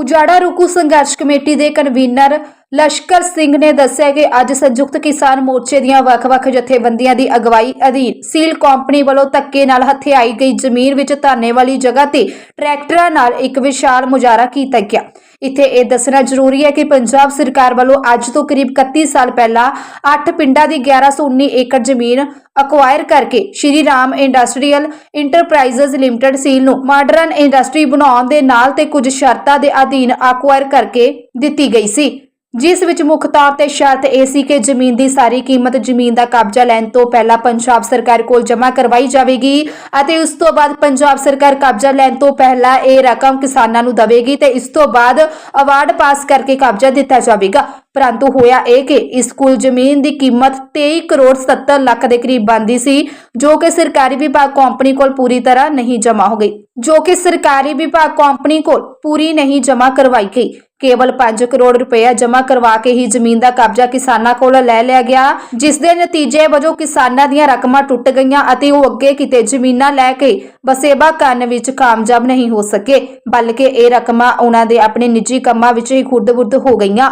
ਉਜਾੜਾ ਰੁਕੂ ਸੰਘਰਸ਼ ਕਮੇਟੀ ਦੇ ਕਨਵੀਨਰ ਲਸ਼ਕਰ ਸਿੰਘ ਨੇ ਦੱਸਿਆ ਕਿ ਅੱਜ ਸੰਯੁਕਤ ਕਿਸਾਨ ਮੋਰਚੇ ਦੀਆਂ ਵੱਖ-ਵੱਖ ਜਥੇਬੰਦੀਆਂ ਦੀ ਅਗਵਾਈ ਅਧੀਨ ਸੀਲ ਕੰਪਨੀ ਵੱਲੋਂ ਧੱਕੇ ਨਾਲ ਹਥਿਆਈ ਗਈ ਜ਼ਮੀਨ ਵਿੱਚ ਧਾਨੇ ਵਾਲੀ ਜਗ੍ਹਾ ਤੇ ਟਰੈਕਟਰਾਂ ਨਾਲ ਇੱਕ ਵਿਸ਼ਾਲ ਮੁਜ਼ਾਹਰਾ ਕੀਤਾ ਗਿਆ। ਇੱਥੇ ਇਹ ਦੱਸਣਾ ਜ਼ਰੂਰੀ ਹੈ ਕਿ ਪੰਜਾਬ ਸਰਕਾਰ ਵੱਲੋਂ ਅੱਜ ਤੋਂ ਕਰੀਬ 31 ਸਾਲ ਪਹਿਲਾਂ 8 ਪਿੰਡਾਂ ਦੀ 1119 ਏਕੜ ਜ਼ਮੀਨ ਅਕਵਾਇਰ ਕਰਕੇ Shri Ram industrial enterprises limited ਸੀਲ ਨੂੰ ਮਾਡਰਨ ਇੰਡਸਟਰੀ ਬਣਾਉਣ ਦੇ ਨਾਲ ਤੇ ਕੁਝ ਸ਼ਰਤਾਂ ਦੇ ਅਧੀਨ ਅਕਵਾਇਰ ਕਰਕੇ ਦਿੱਤੀ ਗਈ ਸੀ। ਜਿਸ ਵਿੱਚ ਮੁੱਖ ਤੌਰ ਤੇ ਸ਼ਰਤ ਇਹ ਸੀ ਕਿ ਜ਼ਮੀਨ ਦੀ ਸਾਰੀ ਕੀਮਤ ਜ਼ਮੀਨ ਦਾ ਕਬਜ਼ਾ ਲੈਣ ਤੋਂ ਪਹਿਲਾਂ ਪੰਜਾਬ ਸਰਕਾਰ ਕੋਲ ਜਮ੍ਹਾਂ ਕਰਵਾਈ ਜਾਵੇਗੀ ਅਤੇ ਉਸ ਤੋਂ ਬਾਅਦ ਪੰਜਾਬ ਸਰਕਾਰ ਕਬਜ਼ਾ ਲੈਣ ਤੋਂ ਪਹਿਲਾਂ ਇਹ ਰਕਮ ਕਿਸਾਨਾਂ ਨੂੰ ਦੇਵੇਗੀ ਤੇ ਇਸ ਤੋਂ ਬਾਅਦ ਅਵਾਰਡ ਪਾਸ ਕਰਕੇ ਕਬਜ਼ਾ ਦਿੱਤਾ ਜਾਵੇਗਾ। ਪਰੰਤੂ ਹੋਇਆ ਇਹ ਕਿ ਇਸ ਕੁੱਲ ਜ਼ਮੀਨ ਦੀ ਕੀਮਤ 23 ਕਰੋੜ 70 ਲੱਖ ਦੇ ਕਰੀਬ ਬਣਦੀ ਸੀ, ਜੋ ਕਿ ਸਰਕਾਰੀ ਵਿਭਾਗ ਕੰਪਨੀ ਕੋਲ ਪੂਰੀ ਤਰ੍ਹਾਂ ਨਹੀਂ ਜਮ੍ਹਾਂ ਹੋ ਗਈ, ਜੋ ਕਿ ਸਰਕਾਰੀ ਵਿਭਾਗ ਕੰਪਨੀ ਕੋਲ ਪੂਰੀ ਨਹੀਂ ਜਮ੍ਹਾਂ ਕਰਵਾਈ ਗਈ। ਕੇਵਲ 5 ਕਰੋੜ ਰੁਪਏ ਜਮ੍ਹਾਂ ਕਰਵਾ ਕੇ ਹੀ ਜ਼ਮੀਨ ਦਾ ਕਬਜ਼ਾ ਕਿਸਾਨਾਂ ਕੋਲ ਲੈ ਲਿਆ ਗਿਆ ਜਿਸ ਦੇ ਨਤੀਜੇ ਵਜੋਂ ਕਿਸਾਨਾਂ ਦੀਆਂ ਰਕਮਾਂ ਟੁੱਟ ਗਈਆਂ ਅਤੇ ਉਹ ਅੱਗੇ ਕਿਤੇ ਜ਼ਮੀਨਾਂ ਲੈ ਕੇ ਬਸੇਬਾ ਕਰਨ ਵਿੱਚ ਕਾਮਯਾਬ ਨਹੀਂ ਹੋ ਸਕੇ ਬਲਕਿ ਇਹ ਰਕਮਾਂ ਉਹਨਾਂ ਦੇ ਆਪਣੇ ਨਿੱਜੀ ਕੰਮਾਂ ਵਿੱਚ ਹੀ ਖੁਰਦ-ਬੁਰਦ ਹੋ ਗਈਆਂ।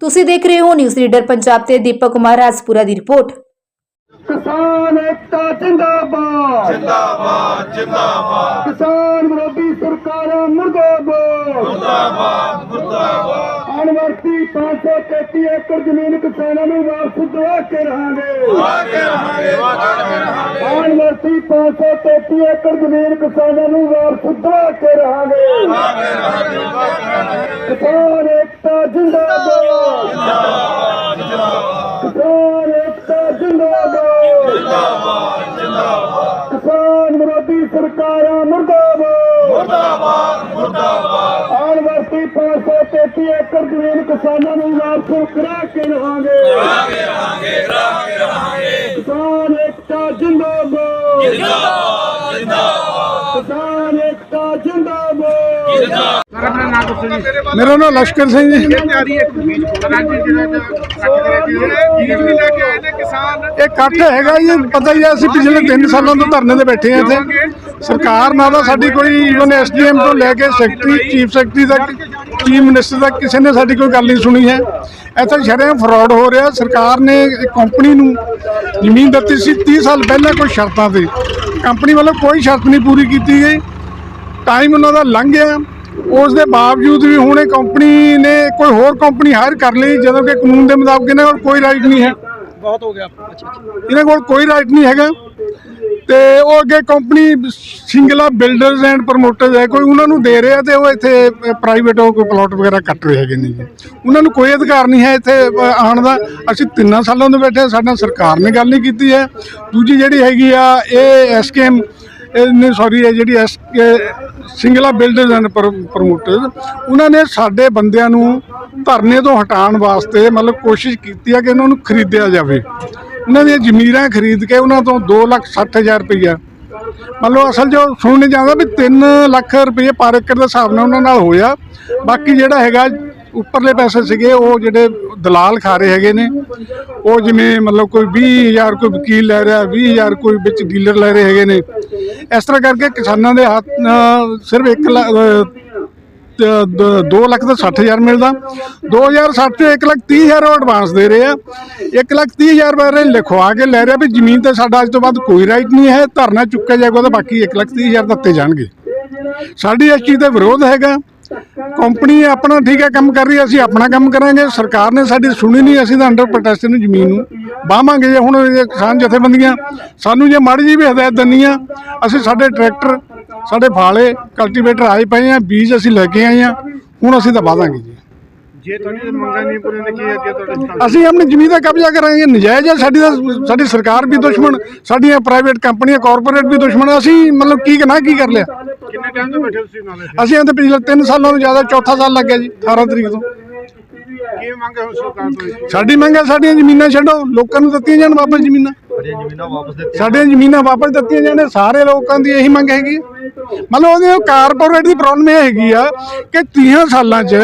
ਤੁਸੀਂ ਦੇਖ ਰਹੇ ਹੋ ਨਿਊਜ਼ ਰੀਡਰ ਪੰਜਾਬ ਤੇ ਦੀਪਕ ਕੁਮਾਰ ਰਾਜਪੁਰਾ ਦੀ ਰਿਪੋਰਟ। ਕਿਸਾਨ ਏਕਤਾ ਜਿੰਦਾਬਾਦ। ਜਿੰਦਾਬਾਦ ਜਿੰਦਾਬਾਦ। ਕਿਸਾਨ ਵਿਰੋਧੀ ਸਰਕਾਰਾਂ ਮੁਰਦਾਬਾਦ। ਮੁਰਦਾਬਾਦ ਮੁਰਦਾਬਾਦ। ਅਨਵਰਤੀ 533 ਏਕੜ ਜ਼ਮੀਨ ਕਿਸਾਨਾਂ ਨੂੰ ਵਾਪਸ ਦਵਾ ਕੇ ਰਹਾਂਗੇ। ਵਾਗੇ ਰਹਾਂਗੇ ਵਾਗੇ ਰਹਾਂਗੇ। ਅਨਵਰਤੀ 533 ਏਕੜ ਜ਼ਮੀਨ ਕਿਸਾਨਾਂ ਨੂੰ ਵਾਪਸ ਦਵਾ ਕੇ ਰਹਾਂਗੇ। ਰਹਾਂਗੇ ਵਾਗੇ ਰਹਾਂਗੇ। ਕਿਸਾਨ ਏਕਤਾ ਜਿੰਦਾਬਾਦ। ਕਿਸਾਨ ਏਕਤਾ ਜਿੰਦਾਬਾਦ। ਜਿੰਦਾਬਾਦ ਜਿੰਦਾਬਾਦ। ਕਿਸਾਨ ਵਿਰੋਧੀ ਸਰਕਾਰਾਂ ਮੁਰਦਾਬਾਦ। ਮੁਰਦਾਬਾਦ। ਮੁਰਦਾਬਾਦ ਆਉਣ ਵਾਸਤੇ 533 ਏਕੜ ਜ਼ਮੀਨ ਕਿਸਾਨਾਂ ਨੂੰ ਵਾਪਸ ਕਰਾ ਕੇ ਰਹਾਂਗੇ। ਵਾਗੇ ਰਹਾਂਗੇ ਵਾਗੇ ਰਹਾਂਗੇ। ਕਿਸਾਨ ਏਕਤਾ ਜਿੰਦਾਬਾਦ। ਜਿੰਦਾਬਾਦ ਜਿੰਦਾਬਾਦ। ਕਿਸਾਨ ਏਕਤਾ ਜਿੰਦਾਬਾਦ। ਮੇਰਾ ਨਾਮ ਲਸ਼ਕਰ ਸਿੰਘ ਜੀ। ਇਹ ਇਕੱਠ ਹੈਗਾ ਜੀ ਪਤਾ ਹੀ ਹੈ ਅਸੀਂ ਪਿਛਲੇ 3 ਸਾਲਾਂ ਤੋਂ ਧਰਨੇ ਤੇ ਬੈਠੇ ਹਾਂ ਇੱਥੇ। ਸਰਕਾਰ ਨਾਲ ਤਾਂ ਸਾਡੀ ਕੋਈ ਇਵਨ ਐਸਡੀਐਮ ਤੋਂ ਲੈ ਕੇ ਸੈਕਟਰੀ ਚੀਫ ਸੈਕਟਰੀ ਤੱਕ ਚੀਫ ਮਿਨਿਸਟਰ ਤੱਕ ਕਿਸੇ ਨੇ ਸਾਡੀ ਕੋਈ ਗੱਲ ਨਹੀਂ ਸੁਣੀ ਹੈ। ਇੱਥੇ ਸ਼ਰੇਆਮ ਫਰਾਡ ਹੋ ਰਿਹਾ। ਸਰਕਾਰ ਨੇ ਕੰਪਨੀ ਨੂੰ ਜ਼ਮੀਨ ਦਿੱਤੀ ਸੀ 30 ਸਾਲ ਪਹਿਲਾਂ ਕੋਈ ਸ਼ਰਤਾਂ ਤੇ। ਕੰਪਨੀ ਵੱਲੋਂ ਕੋਈ ਸ਼ਰਤ ਨਹੀਂ ਪੂਰੀ ਕੀਤੀ ਗਈ। ਟਾਈਮ ਉਹਨਾਂ ਦਾ ਲੰਘ ਗਿਆ। ਉਸ ਦੇ ਬਾਵਜੂਦ ਵੀ ਹੁਣ ਇਹ ਕੰਪਨੀ ਨੇ ਕੋਈ ਹੋਰ ਕੰਪਨੀ ਹਾਇਰ ਕਰ ਲਈ ਜਦੋਂ ਕਿ ਕਾਨੂੰਨ ਦੇ ਮੁਤਾਬਕ ਇਹਨਾਂ ਕੋਲ ਕੋਈ ਰਾਈਟ ਨਹੀਂ ਹੈ। ਬਹੁਤ ਹੋ ਗਿਆ। ਇਹਨਾਂ ਕੋਲ ਕੋਈ ਰਾਈਟ ਨਹੀਂ ਹੈਗਾ। ਤੇ ਉਹ ਅੱਗੇ company Singla builders and promoters ਹੈ ਕੋਈ ਉਹਨਾਂ ਨੂੰ ਦੇ ਰਿਹਾ ਤੇ ਉਹ ਇੱਥੇ ਪ੍ਰਾਈਵੇਟ ਉਹ ਕੋਈ ਪਲਾਟ ਵਗੈਰਾ ਕੱਟ ਰਹੇ ਹੈਗੇ ਨੇ ਉਹਨਾਂ ਨੂੰ ਕੋਈ ਅਧਿਕਾਰ ਨਹੀਂ ਹੈ ਇੱਥੇ ਆਉਣ ਦਾ। ਅਸੀਂ ਤਿੰਨਾਂ ਸਾਲਾਂ ਤੋਂ ਬੈਠੇ ਹਾਂ, ਸਾਡੇ ਸਰਕਾਰ ਨੇ ਗੱਲ ਨਹੀਂ ਕੀਤੀ ਹੈ। ਦੂਜੀ ਜਿਹੜੀ ਹੈਗੀ ਆ ਇਹ ਐਸਕੇਐਮ ਨੇ ਸੌਰੀ ਇਹ ਜਿਹੜੀ S Singla builders and promoters ਉਹਨਾਂ ਨੇ ਸਾਡੇ ਬੰਦਿਆਂ ਨੂੰ ਧਰਨੇ ਤੋਂ ਹਟਾਉਣ ਵਾਸਤੇ ਮਤਲਬ ਕੋਸ਼ਿਸ਼ ਕੀਤੀ ਆ ਕਿ ਇਹਨਾਂ ਨੂੰ ਖਰੀਦਿਆ ਜਾਵੇ। ਉਹਨਾਂ ਦੀਆਂ ਜ਼ਮੀਰਾਂ ਖਰੀਦ ਕੇ ਉਹਨਾਂ ਤੋਂ 2 ਲੱਖ 60 ਹਜ਼ਾਰ ਰੁਪਈਆ। ਮੰਨ ਲਓ ਅਸਲ ਜੋ ਸੁਣਨ ਜਾਂਦਾ ਵੀ 3 ਲੱਖ ਰੁਪਏ ਪਰ ਏਕੜ ਦੇ ਹਿਸਾਬ ਨਾਲ ਉਹਨਾਂ ਨਾਲ ਹੋਇਆ। ਬਾਕੀ ਜਿਹੜਾ ਹੈਗਾ, ਉੱਪਰਲੇ ਪੈਸੇ ਸੀਗੇ, ਉਹ ਜਿਹੜੇ ਦਲਾਲ ਖਾ ਰਹੇ ਹੈਗੇ ਨੇ। ਉਹ ਜਿਵੇਂ ਮਤਲਬ ਕੋਈ 20000 ਕੋਈ ਵਕੀਲ ਲੈ ਰਿਹਾ 20000 ਕੋਈ ਵਿੱਚ ਡੀਲਰ ਲੈ ਰਹੇ ਹੈਗੇ ਨੇ। ਇਸ ਤਰ੍ਹਾਂ ਕਰਕੇ ਕਿਸਾਨਾਂ ਦੇ ਹੱਥ ਸਿਰਫ 1 ਲੱਖ 2 ਲੱਖ ਦਾ 60000 ਮਿਲਦਾ। 2060 ਤੇ 1 ਲੱਖ 30000 ਉਹ ਐਡਵਾਂਸ ਦੇ ਰਹੇ ਆ। 1 ਲੱਖ 30000 ਬਾਰੇ ਲਿਖਵਾ ਕੇ ਲੈ ਰਿਹਾ ਵੀ ਜ਼ਮੀਨ ਤੇ ਸਾਡਾ ਅੱਜ ਤੋਂ ਬਾਅਦ ਕੋਈ ਰਾਈਟ ਨਹੀਂ ਹੈ, ਧਰਨਾ ਚੁੱਕਿਆ ਜਾਏਗਾ ਤਾਂ ਬਾਕੀ 1 ਲੱਖ 30000 ਦਿੱਤੇ ਜਾਣਗੇ। ਸਾਡੀ ਇਸ ਚੀਜ਼ ਦਾ ਵਿਰੋਧ ਹੈਗਾ। ਕੰਪਨੀ ਆਪਣਾ ਠੀਕ ਹੈ, ਕੰਮ ਕਰ ਰਹੀ ਹੈ, ਅਸੀਂ ਆਪਣਾ ਕੰਮ ਕਰਾਂਗੇ। ਸਰਕਾਰ ਨੇ ਸਾਡੀ ਸੁਣੀ ਨਹੀਂ, ਅਸੀਂ ਤਾਂ ਅੰਡਰ ਪ੍ਰੋਟੈਸਟ ਨੂੰ ਜ਼ਮੀਨ ਨੂੰ ਬਾਹਾਂਗੇ ਜੇ ਹੁਣ ਕਿਸਾਨ ਜਥੇਬੰਦੀਆਂ, ਸਾਨੂੰ ਜੇ ਮਾੜੀ ਜੀ ਵੀ ਹਦਾਇਤ ਦਿੰਨੀ ਆ ਅਸੀਂ ਸਾਡੇ ਟਰੈਕਟਰ ਸਾਡੇ ਫਾਲੇ ਕਲਟੀਵੇਟਰ ਆਏ ਪਏ ਆ ਬੀਜ ਅਸੀਂ ਲੈ ਕੇ ਆਏ ਆ ਹੁਣ ਅਸੀਂ ਤਾਂ ਵਾਦਾਂਗੇ ਜੀ। ਜੇ ਤੁਹਾਡੀ ਮੰਗਾਂ ਨਹੀਂ ਪੂਰੀਆਂ ਤਾਂ ਕੀ ਅੱਗੇ ਤੁਹਾਡੇ ਅਸੀਂ ਆਪਣੀ ਜ਼ਮੀਨ ਦਾ ਕਬਜ਼ਾ ਕਰਾਂਗੇ ਨਜਾਇਜ਼ ਹੈ ਸਾਡੀ ਸਾਡੀ ਸਰਕਾਰ ਵੀ ਦੁਸ਼ਮਣ ਸਾਡੀਆਂ ਪ੍ਰਾਈਵੇਟ ਕੰਪਨੀਆਂ ਕਾਰਪੋਰੇਟ ਵੀ ਦੁਸ਼ਮਣ ਅਸੀਂ ਮਤਲਬ ਕੀ ਨਾ ਕੀ ਕਰ ਲਿਆ? ਕਿੰਨੇ ਟਾਈਮ ਤੋਂ ਬੈਠੇ ਤੁਸੀਂ ਨਾਲੇ? ਅਸੀਂ ਇਹਦੇ ਪਿਛਲੇ 3 ਸਾਲਾਂ ਤੋਂ ਜ਼ਿਆਦਾ ਚੌਥਾ ਸਾਲ ਲੱਗਿਆ ਜੀ 18 ਤਰੀਕ ਤੋਂ। ਕੀ ਮੰਗੇ ਹੋ ਸਰਕਾਰ ਤੋਂ ਸਾਡੀ ਮੰਗ ਹੈ ਸਾਡੀਆਂ ਜ਼ਮੀਨਾਂ ਛੱਡੋ ਲੋਕਾਂ ਨੂੰ ਦਿੱਤੀਆਂ ਜਾਣ ਵਾਪਸ ਜ਼ਮੀਨਾਂ। ਸਾਡੀਆਂ ਜ਼ਮੀਨਾਂ ਵਾਪਸ ਦਿੱਤੀਆਂ ਸਾਡੀਆਂ ਜ਼ਮੀਨਾਂ ਵਾਪਸ ਦਿੱਤੀਆਂ ਜਾਣ ਸਾਰੇ ਲੋਕਾਂ ਦੀ ਇਹੀ ਮੰਗ ਹੈਗੀ। ਮਤਲਬ ਉਹਦੇ ਕਾਰਪੋਰੇਟ ਦੀ ਪ੍ਰੋਬਲਮ ਇਹ ਹੈਗੀ ਆ ਕਿ 30 ਸਾਲਾਂ 'ਚ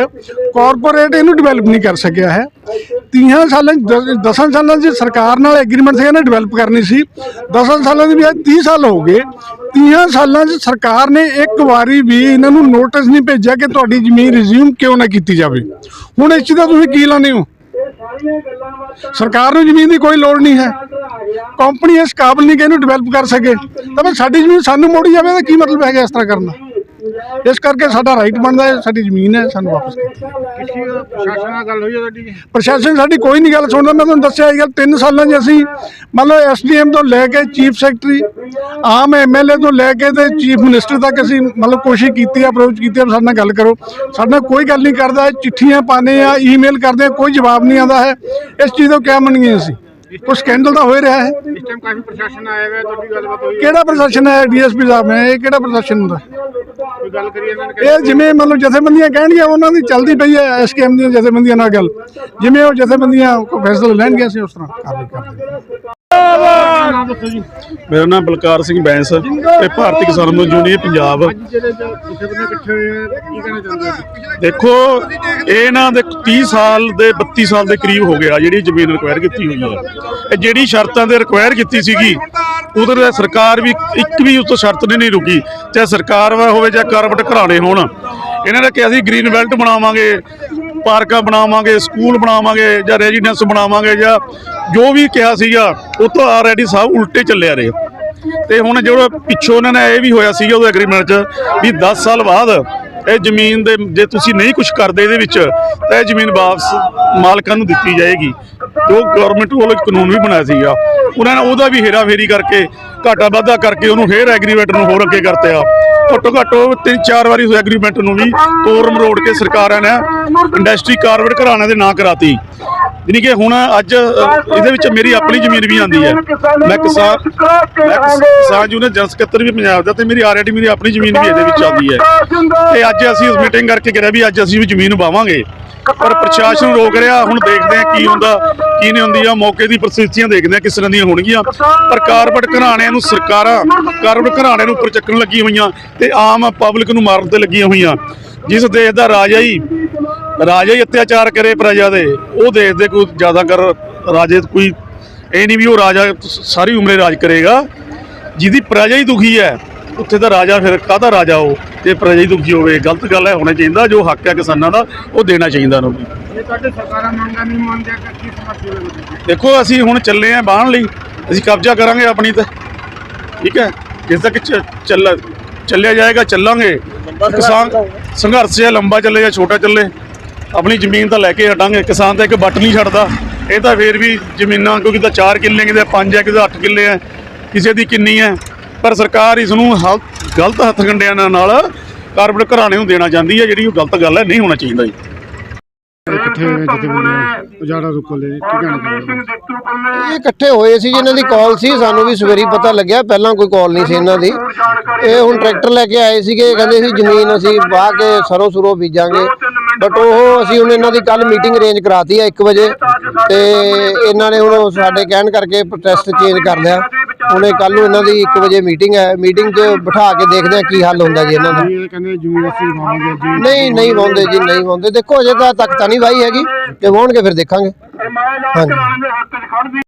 ਕਾਰਪੋਰੇਟ ਇਹਨੂੰ ਡਿਵੈਲਪ ਨਹੀਂ ਕਰ ਸਕਿਆ ਹੈ। 30 ਸਾਲਾਂ 'ਚ 10 ਸਾਲਾਂ 'ਚ ਸਰਕਾਰ ਨਾਲ ਐਗਰੀਮੈਂਟ ਸੀ ਇਹਨੇ ਡਿਵੈਲਪ ਕਰਨੀ ਸੀ। 10 ਸਾਲਾਂ ਦੀ ਵੀ ਅੱਜ 30 ਸਾਲ ਹੋ ਗਏ। 30 ਸਾਲਾਂ 'ਚ ਸਰਕਾਰ ਨੇ ਇੱਕ ਵਾਰੀ ਵੀ ਇਹਨਾਂ ਨੂੰ ਨੋਟਿਸ ਨਹੀਂ ਭੇਜਿਆ ਕਿ ਤੁਹਾਡੀ ਜ਼ਮੀਨ ਰਿਜ਼ਿਊਮ ਕਿਉਂ ਨਾ ਕੀਤੀ ਜਾਵੇ। ਹੁਣ ਇਸ 'ਚ ਤਾਂ ਤੁਸੀਂ ਕੀ ਲਾਉਂਦੇ ਹੋ? ਸਰਕਾਰ ਨੂੰ ਜ਼ਮੀਨ ਦੀ ਕੋਈ ਲੋੜ ਨਹੀਂ ਹੈ। ਕੰਪਨੀ ਇਸ ਕਾਬਲ ਨਹੀਂ ਕਿ ਇਹਨੂੰ ਡਿਵੈਲਪ ਕਰ ਸਕੇ। ਤਾਂ ਫਿਰ ਸਾਡੀ ਜ਼ਮੀਨ ਸਾਨੂੰ ਮੋੜੀ ਜਾਵੇ ਤਾਂ ਕੀ ਮਤਲਬ ਹੈਗਾ ਇਸ ਤਰ੍ਹਾਂ ਕਰਨ? ਦਾ ਇਸ ਕਰਕੇ ਸਾਡਾ ਰਾਈਟ ਬਣਦਾ ਹੈ ਸਾਡੀ ਜ਼ਮੀਨ ਹੈ ਸਾਨੂੰ ਵਾਪਸ ਕੀਤੀ ਪ੍ਰਸ਼ਾਸਨ ਨਾਲ ਗੱਲ ਹੋਈ ਹੈ ਤੁਹਾਡੀ? ਪ੍ਰਸ਼ਾਸਨ ਸਾਡੀ ਕੋਈ ਨਹੀਂ ਗੱਲ ਸੁਣਦਾ। ਮੈਂ ਤੁਹਾਨੂੰ ਦੱਸਿਆ ਇਹ ਗੱਲ 3 ਸਾਲਾਂ 'ਚ ਅਸੀਂ ਮੰਨ ਲਓ ਐਸਡੀਐਮ ਤੋਂ ਲੈ ਕੇ ਚੀਫ ਸੈਕਟਰੀ ਆਮ ਐਮਐਲਏ ਤੋਂ ਲੈ ਕੇ ਤੇ ਚੀਫ ਮਿਨਿਸਟਰ ਤੱਕ ਅਸੀਂ ਮਤਲਬ ਕੋਸ਼ਿਸ਼ ਕੀਤੀ ਹੈ ਅਪਰੋਚ ਕੀਤੀ ਵੀ ਸਾਡੇ ਨਾਲ ਗੱਲ ਕਰੋ। ਸਾਡੇ ਨਾਲ ਕੋਈ ਗੱਲ ਨਹੀਂ ਕਰਦਾ ਚਿੱਠੀਆਂ ਪਾਉਂਦੇ ਆ ਈਮੇਲ ਕਰਦੇ ਆ ਕੋਈ ਜਵਾਬ ਨਹੀਂ ਆਉਂਦਾ ਹੈ। ਇਸ ਚੀਜ਼ ਤੋਂ ਕਿਆ ਮੰਨੀਏ ਅਸੀਂ। ਕੋਈ ਸਕੈਂਡਲ ਤਾਂ ਹੋ ਰਿਹਾ ਹੈ। ਇਸ ਟਾਈਮ ਕਾਫੀ ਪ੍ਰਸ਼ਾਸਨ ਆਇਆ ਹੋਇਆ ਤੁਹਾਡੀ ਗੱਲਬਾਤ ਹੋਈ ਕਿਹੜਾ ਪ੍ਰਸ਼ਾਸਨ ਹੈ ਡੀਐਸਪੀ ਸਾਹਿਬ ਹੈ ਇਹ ਕਿਹੜਾ ਪ੍ਰਸ਼ਾਸਨ ਹੁੰਦਾ? ਕੋਈ ਗੱਲ ਕਰੀਏ ਇਹਨਾਂ ਨੇ ਇਹ ਜਿਵੇਂ ਮਤਲਬ ਜਥੇਬੰਦੀਆਂ ਕਹਿਣਗੀਆਂ ਉਹਨਾਂ ਦੀ ਚੱਲਦੀ ਪਈ ਹੈ ਐਸਕੇਐਮ ਦੀਆਂ ਜਥੇਬੰਦੀਆਂ ਨਾਲ ਗੱਲ। ਜਿਵੇਂ ਉਹ ਜਥੇਬੰਦੀਆਂ ਕੋਈ ਫੈਸਲਾ ਲੈਣਗੀਆਂ ਅਸੀਂ ਉਸ ਤਰ੍ਹਾਂ ਕਾਰਵਾਈ ਮੇਰਾ ਨਾਮ ਬਲਕਾਰ ਸਿੰਘ ਬੈਂਸ ਤੇ ਭਾਰਤੀ ਕਿਸਾਨ ਮਜ਼ਦੂਰ ਯੂਨੀਅਨ ਪੰਜਾਬ। ਜਿਹੜੇ ਜਿੱਥੇ ਬੰਦੇ ਇਕੱਠੇ ਹੋਏ ਆ ਕੀ ਕਹਿਣਾ ਚਾਹੁੰਦੇ ਹੋ? ਦੇਖੋ ਇਹ ਨਾ ਦੇ 30 ਸਾਲ ਦੇ 32 ਸਾਲ ਦੇ ਕਰੀਬ ਹੋ ਗਿਆ ਜਿਹੜੀ ਜ਼ਮੀਨ ਰਿਕਵਾਇਰ ਕੀਤੀ ਹੋਈ ਹੈ। ਇਹ ਜਿਹੜੀ ਸ਼ਰਤਾਂ ਦੇ ਰਿਕਵਾਇਰ ਕੀਤੀ ਸੀਗੀ ਉਧਰ ਦਾ ਸਰਕਾਰ ਵੀ ਇੱਕ ਵੀ ਉਸ ਤੋਂ ਸ਼ਰਤ ਨੇ ਨਹੀਂ ਰੁਕੀ। ਚਾਹੇ ਸਰਕਾਰ ਵਾ ਹੋਵੇ ਜਾਂ ਕਾਰਪੋਰੇਟ ਘਰਾਣੇ ਹੋਣ। ਇਹਨਾਂ ਨੇ ਕਿਹਾ ਸੀ ਗ੍ਰੀਨ ਬੈਲਟ ਬਣਾਵਾਂਗੇ। ਪਾਰਕਾਂ ਬਣਾਵਾਂਗੇ, ਸਕੂਲ ਬਣਾਵਾਂਗੇ ਜਾਂ ਰੈਜ਼ੀਡੈਂਸ ਬਣਾਵਾਂਗੇ ਜਾਂ ਜੋ ਵੀ ਕਿਹਾ ਸੀਗਾ ਉਹ ਤੋਂ ਆਲਰੇਡੀ ਸਭ ਉਲਟੇ ਚੱਲਿਆ ਰਹੇ। ਤੇ ਹੁਣ ਜਿਹੜਾ ਪਿੱਛੋਂ ਉਹਨਾਂ ਨੇ ਇਹ ਵੀ ਹੋਇਆ ਸੀਗਾ ਉਹਦੇ ਐਗਰੀਮੈਂਟ 'ਚ ਵੀ 10 ਸਾਲ ਬਾਅਦ ਇਹ ਜ਼ਮੀਨ ਦੇ, ਜੇ ਤੁਸੀਂ ਨਹੀਂ ਕੁਝ ਕਰਦੇ ਇਹਦੇ ਵਿੱਚ, ਤਾਂ ਇਹ ਜ਼ਮੀਨ ਵਾਪਸ ਮਾਲਕਾਂ ਨੂੰ ਦਿੱਤੀ ਜਾਏਗੀ। ਉਹ ਗਵਰਨਮੈਂਟ ਵੱਲੋਂ ਇੱਕ ਕਾਨੂੰਨ ਵੀ ਬਣਾਇਆ ਸੀਗਾ, ਉਹਨਾਂ ਨੇ ਉਹਦਾ ਵੀ ਹੇਰਾ ਫੇਰੀ ਕਰਕੇ, ਘਾਟਾ ਵਾਧਾ ਕਰਕੇ ਉਹਨੂੰ ਫੇਰ ਐਗਰੀਮੈਂਟ ਨੂੰ ਹੋਰ ਅੱਗੇ ਕਰਤੇ ਆ। ਘੱਟੋ ਘੱਟ ਉਹ ਤਿੰਨ ਚਾਰ ਵਾਰੀ ਉਸ ਐਗਰੀਮੈਂਟ ਨੂੰ ਵੀ ਤੋੜ ਮਰੋੜ ਕੇ ਸਰਕਾਰਾਂ ਨੇ ਇੰਡਸਟਰੀ ਕਾਰਪੋਰੇਟ ਘਰਾਣਿਆਂ ਦੇ ਨਾਂ ਕਰਾਤੀ। ਯਾਨੀ ਕਿ ਹੁਣ ਅੱਜ ਇਹਦੇ ਵਿੱਚ ਮੇਰੀ ਆਪਣੀ ਜ਼ਮੀਨ ਵੀ ਆਂਦੀ ਹੈ। ਮੈਂ ਕਿਸਾਨ ਮੈਂ ਕਿਸਾਨ ਯੂਨੀਅਨ ਜਨ ਸਕੱਤਰ ਵੀ ਪੰਜਾਬ ਦਾ ਤੇ ਮੇਰੀ ਆਲਰੇਡੀ ਮੇਰੀ ਆਪਣੀ ਜ਼ਮੀਨ ਵੀ ਇਹਦੇ ਵਿੱਚ ਆਉਂਦੀ ਹੈ। ਤੇ ਅੱਜ ਅਸੀਂ ਇਸ ਮੀਟਿੰਗ ਕਰਕੇ ਕਿਹਾ ਵੀ ਅੱਜ ਅਸੀਂ ਵੀ ਜ਼ਮੀਨ ਵਾਵਾਂਗੇ ਪਰ ਪ੍ਰਸ਼ਾਸਨ ਰੋਕ ਰਿਹਾ, ਹੁਣ ਦੇਖਦੇ ਆ ਕੀ ਹੁੰਦਾ, ਕੀ ਨਹੀਂ ਹੁੰਦੀ, ਆ ਮੌਕੇ ਦੀ ਪ੍ਰਸਥਿਤੀਆਂ ਦੇਖਦੇ ਆ ਕਿਸ ਤਰ੍ਹਾਂ ਦੀਆਂ ਹੋਣਗੀਆਂ। ਪਰ ਕਾਰਪੋਰੇਟ ਘਰਾਣਿਆਂ ਨੂੰ ਸਰਕਾਰਾਂ ਕਾਰਪੋਰੇਟ ਘਰਾਣਿਆਂ ਨੂੰ ਉੱਪਰ ਚੱਕਣ ਲੱਗੀ ਹੋਈਆਂ ਤੇ ਆਮ ਪਬਲਿਕ ਨੂੰ ਮਾਰਨ ਤੇ ਲੱਗੀਆਂ ਹੋਈਆਂ। ਜਿਸ ਦੇਸ਼ ਦਾ ਰਾਜਾ ਹੀ ਰਾਜਾ ਹੀ ਅਤਿਆਚਾਰ ਕਰੇ ਪ੍ਰਜਾ ਦੇ ਉਹ ਦੇਸ਼ ਦੇ ਕੋਈ ਜ਼ਿਆਦਾ ਕਰ ਰਾਜੇ ਕੋਈ ਇਹ ਨਹੀਂ ਵੀ ਉਹ ਰਾਜਾ ਸਾਰੀ ਉਮਰੇ ਰਾਜ ਕਰੇਗਾ। ਜਿਹਦੀ ਪ੍ਰਜਾ ਹੀ ਦੁਖੀ ਹੈ ਉੱਥੇ ਦਾ ਰਾਜਾ ਫਿਰ ਕਾਹਦਾ ਰਾਜਾ ਉਹ? ਤੇ ਪ੍ਰਜਾ ਹੀ ਦੁਖੀ ਹੋਵੇ ਗਲਤ ਗੱਲ ਹੈ ਹੋਣਾ ਚਾਹੀਦਾ ਜੋ ਹੱਕ ਹੈ ਕਿਸਾਨਾਂ ਦਾ ਉਹ ਦੇਣਾ ਚਾਹੀਦਾ ਉਹਨੂੰ ਇਹ ਤੁਹਾਡੇ ਸਰਕਾਰਾਂ ਮੰਗਾਂ ਨਹੀਂ ਮੰਨਦੇ ਕਿ ਕੀ ਸਮੱਸਿਆ ਹੈ? ਦੇਖੋ ਅਸੀਂ ਹੁਣ ਚੱਲੇ ਆਂ ਬਾਹਣ ਲਈ ਅਸੀਂ ਕਬਜ਼ਾ ਕਰਾਂਗੇ ਆਪਣੀ ਤੇ। ਠੀਕ ਹੈ? ਜਿਸ ਤੱਕ ਚ- ਚੱਲ ਚੱਲਿਆ ਜਾਏਗਾ ਚੱਲਾਂਗੇ। ਕਿਸਾਨ ਸੰਘਰਸ਼ ਹੈ ਲੰਬਾ ਚੱਲੇ ਜਾਂ ਛੋਟਾ ਚੱਲੇ। ਆਪਣੀ ਜ਼ਮੀਨ ਤਾਂ ਲੈ ਕੇ ਹਟਾਂਗੇ ਕਿਸਾਨ ਤਾਂ ਇੱਕ ਬੱਟ ਨਹੀਂ ਛੱਡਦਾ। ਇਹ ਤਾਂ ਫੇਰ ਵੀ ਜ਼ਮੀਨਾਂ ਕੋਈ ਕਿਤੇ 4 ਕਿੱਲੇ ਕਿਤੇ 5 ਹੈ ਕਿਤੇ 8 ਕਿੱਲੇ ਹੈ ਕਿਸੇ ਦੀ ਕਿੰਨੀ ਹੈ। ਪਰ ਸਰਕਾਰ ਇਸ ਨੂੰ ਹਲ- ਗਲਤ ਹੱਥ ਗੰਡਿਆਂ ਨਾਲ ਕਾਰਪੋਰੇਟ ਘਰਾਣੇ ਨੂੰ ਦੇਣਾ ਚਾਹੁੰਦੀ ਹੈ ਜਿਹੜੀ ਉਹ ਗਲਤ ਗੱਲ ਹੈ ਨਹੀਂ ਹੋਣਾ ਚਾਹੀਦਾ ਜੀ। ਇਕੱਠੇ ਹੋਏ ਜਿੱਥੇ ਬੰਦੇ ਉਜਾੜਾ ਰੁਕੋ ਲੈ ਕੀ ਕਹਿਣਾ ਚਾਹੁੰਦੇ ਹੋ? ਇਹ ਇਕੱਠੇ ਹੋਏ ਸੀ ਜਿਨ੍ਹਾਂ ਦੀ ਕਾਲ ਸੀ ਸਾਨੂੰ ਵੀ ਸਵੇਰੀ ਪਤਾ ਲੱਗਿਆ ਪਹਿਲਾਂ ਕੋਈ ਕਾਲ ਨਹੀਂ ਸੀ ਇਹਨਾਂ ਦੀ। ਇਹ ਹੁਣ ਟਰੈਕਟਰ ਲੈ ਕੇ ਆਏ ਸੀਗੇ ਕਹਿੰਦੇ ਸੀ ਜ਼ਮੀਨ ਅਸੀਂ ਵਾਹ ਕੇ ਸਰੋਂ ਸੁਰੋਂ ਬੀਜਾਂਗੇ। ਬਟ ਉਹ ਅਸੀਂ ਹੁਣ ਇਹਨਾਂ ਦੀ ਕੱਲ ਮੀਟਿੰਗ ਅਰੇਂਜ ਕਰਾਤੀ ਆ 1 ਵਜੇ ਤੇ ਇਹਨਾਂ ਨੇ ਹੁਣ ਸਾਡੇ ਕਹਿਣ ਕਰਕੇ ਪ੍ਰੋਟੈਸਟ ਚੇਂਜ ਕਰ ਲਿਆ। ਹੁਣੇ ਕੱਲ ਨੂੰ ਇਹਨਾਂ ਦੀ 1 ਵਜੇ ਮੀਟਿੰਗ ਹੈ। ਮੀਟਿੰਗ 'ਚ ਬਿਠਾ ਕੇ ਦੇਖਦੇ ਆ ਕੀ ਹੱਲ ਹੁੰਦਾ ਜੀ ਇਹਨਾਂ ਦਾ। ਕਹਿੰਦੇ ਜੀ ਨਹੀਂ ਨਹੀਂ ਵਾਉਂਦੇ ਜੀ ਨਹੀਂ ਵਾਉਂਦੇ। ਦੇਖੋ ਅਜੇ ਤਾਂ ਤੱਕ ਤਾਂ ਨਹੀਂ ਵਾਈ ਹੈਗੀ। ਜੇ ਵਾਉਣਗੇ ਫਿਰ ਦੇਖਾਂਗੇ। ਹਾਂਜੀ।